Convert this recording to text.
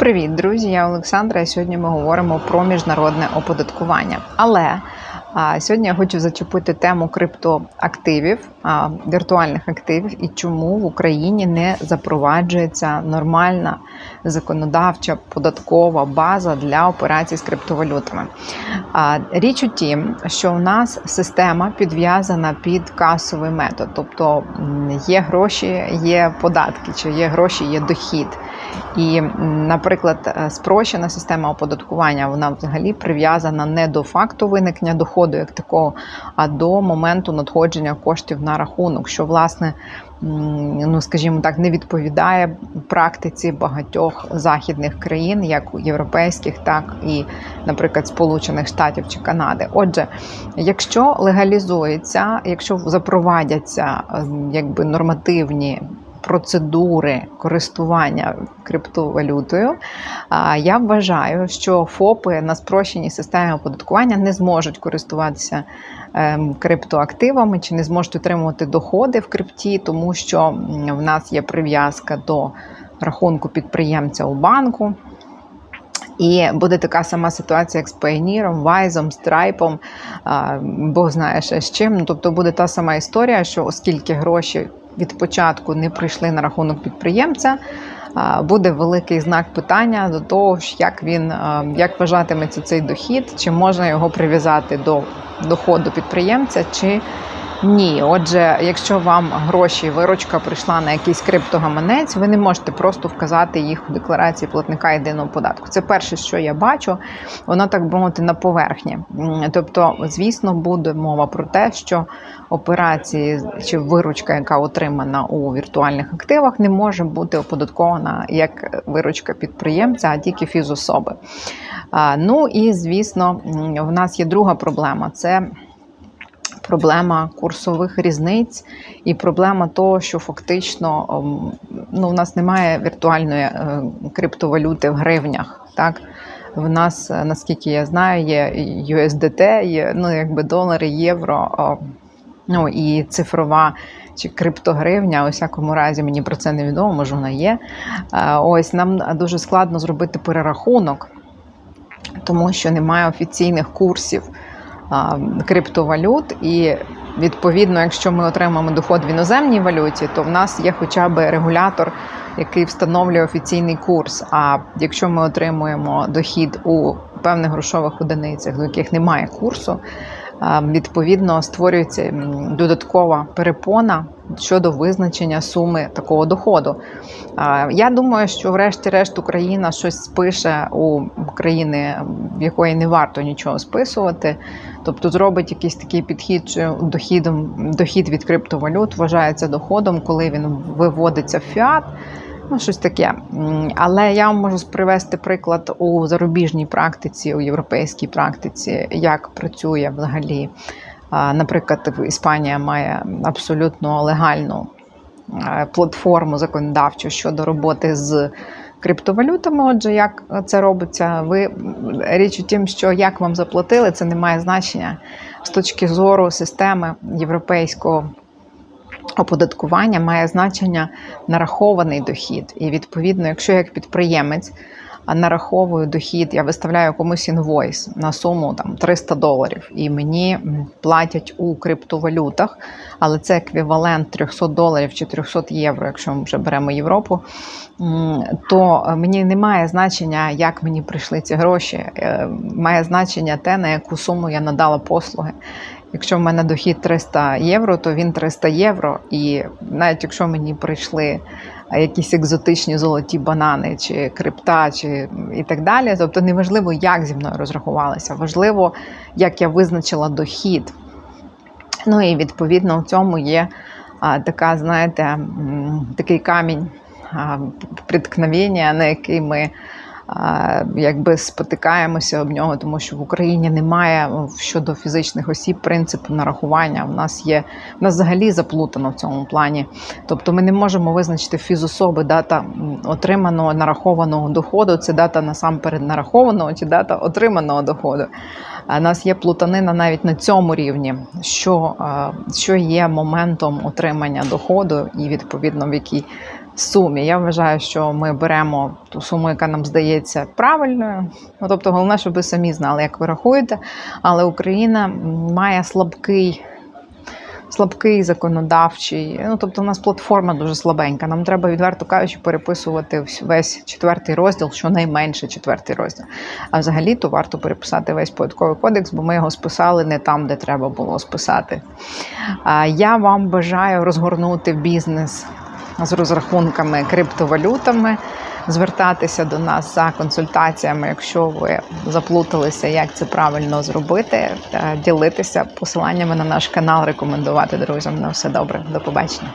Привіт, друзі! Я Олександра. і Сьогодні ми говоримо про міжнародне оподаткування. Але а, сьогодні я хочу зачепити тему криптоактивів, віртуальних активів і чому в Україні не запроваджується нормальна законодавча податкова база для операцій з криптовалютами. Річ у тім, що у нас система підв'язана під касовий метод, тобто є гроші, є податки, чи є гроші, є дохід. І, наприклад, е, спрощена система оподаткування вона взагалі прив'язана не до факту виникнення доходу як такого, а до моменту надходження коштів на рахунок, що власне, ну скажімо так, не відповідає практиці багатьох західних країн, як європейських, так і, наприклад, Сполучених Штатів чи Канади. Отже, якщо легалізується, якщо запровадяться ем, якби нормативні процедури користування криптовалютою, я вважаю, що ФОПи на спрощеній системі оподаткування не зможуть користуватися ем, криптоактивами чи не зможуть отримувати доходи в крипті, тому що в нас є прив'язка до рахунку підприємця у банку. І буде така сама ситуація, як з Payoneer, Вайзом, Страйпом, Бог знає ще з чим. Ну, тобто буде та сама історія, що оскільки гроші від початку не прийшли на рахунок підприємця, буде великий знак питання до того, як він як вважатиметься цей дохід, чи можна його прив'язати до доходу підприємця, чи ні, отже, якщо вам гроші, виручка прийшла на якийсь криптогаманець, ви не можете просто вказати їх у декларації платника єдиного податку. Це перше, що я бачу, воно так би мовити на поверхні. Тобто, звісно, буде мова про те, що операції чи виручка, яка отримана у віртуальних активах, не може бути оподаткована як виручка підприємця, а тільки фізособи. Ну і звісно, в нас є друга проблема це проблема курсових різниць і проблема того, що фактично ем, ну, в нас немає віртуальної е, криптовалюти в гривнях. Так? В нас, е, наскільки я знаю, є USDT, є ну, якби долари, євро, ну і цифрова чи криптогривня. У всякому разі, мені про це не відомо, може вона є. Е, Ось нам дуже складно зробити перерахунок, тому що немає офіційних курсів криптовалют. І відповідно, якщо ми отримаємо доход в іноземній валюті, то в нас є хоча б регулятор, який встановлює офіційний курс. А якщо ми отримуємо дохід у певних грошових одиницях, до яких немає курсу, відповідно створюється додаткова перепона щодо визначення суми такого доходу. Я думаю, що врешті-решт Україна щось спише у країни, в якої не варто нічого списувати. Тобто зробить якийсь такий підхід, що дохідом, дохід від криптовалют вважається доходом, коли він виводиться в фіат. Ну, щось таке. Але я вам можу привести приклад у зарубіжній практиці, у європейській практиці, як працює взагалі. Наприклад, Іспанія має абсолютно легальну е, платформу законодавчу щодо роботи з криптовалютами. Отже, як це робиться, ви річ у тім, що як вам заплатили, це не має значення з точки зору системи європейського оподаткування має значення нарахований дохід. І відповідно, якщо як підприємець нараховую дохід, я виставляю комусь інвойс на суму там 300 доларів, і мені платять у криптовалютах, але це еквівалент 300 доларів чи 300 євро, якщо ми вже беремо Європу, то е, мені немає значення, як мені прийшли ці гроші. Е, Має значення те, на яку суму я надала послуги. Якщо в мене дохід 300 євро, то він 300 євро. І навіть якщо мені прийшли якісь екзотичні золоті банани, чи крипта, чи і так далі, тобто неважливо, як зі мною розрахувалися, важливо, як я визначила дохід. Ну і відповідно в цьому є така, знаєте, такий камінь приткновення, на який ми якби спотикаємося об нього, тому що в Україні немає щодо фізичних осіб принципу нарахування. У нас є в нас взагалі заплутано в цьому плані. Тобто ми не можемо визначити фізособи дата отриманого нарахованого доходу. Це дата насамперед нарахованого чи дата отриманого доходу. А у нас є плутанина навіть на цьому рівні, що, що є моментом отримання доходу, і відповідно в якій сумі. Я вважаю, що ми беремо ту суму, яка нам здається правильною. Ну, тобто, головне, щоб ви самі знали, як ви рахуєте. Але Україна має слабкий. Слабкий законодавчий, ну тобто, у нас платформа дуже слабенька. Нам треба відверто кажучи, переписувати весь четвертий розділ, щонайменше четвертий розділ. А взагалі то варто переписати весь податковий кодекс, бо ми його списали не там, де треба було списати. Я вам бажаю розгорнути бізнес з розрахунками криптовалютами, звертатися до нас за консультаціями, якщо ви заплуталися, як це правильно зробити, ділитися посиланнями на наш канал, рекомендувати друзям. На все добре, до побачення.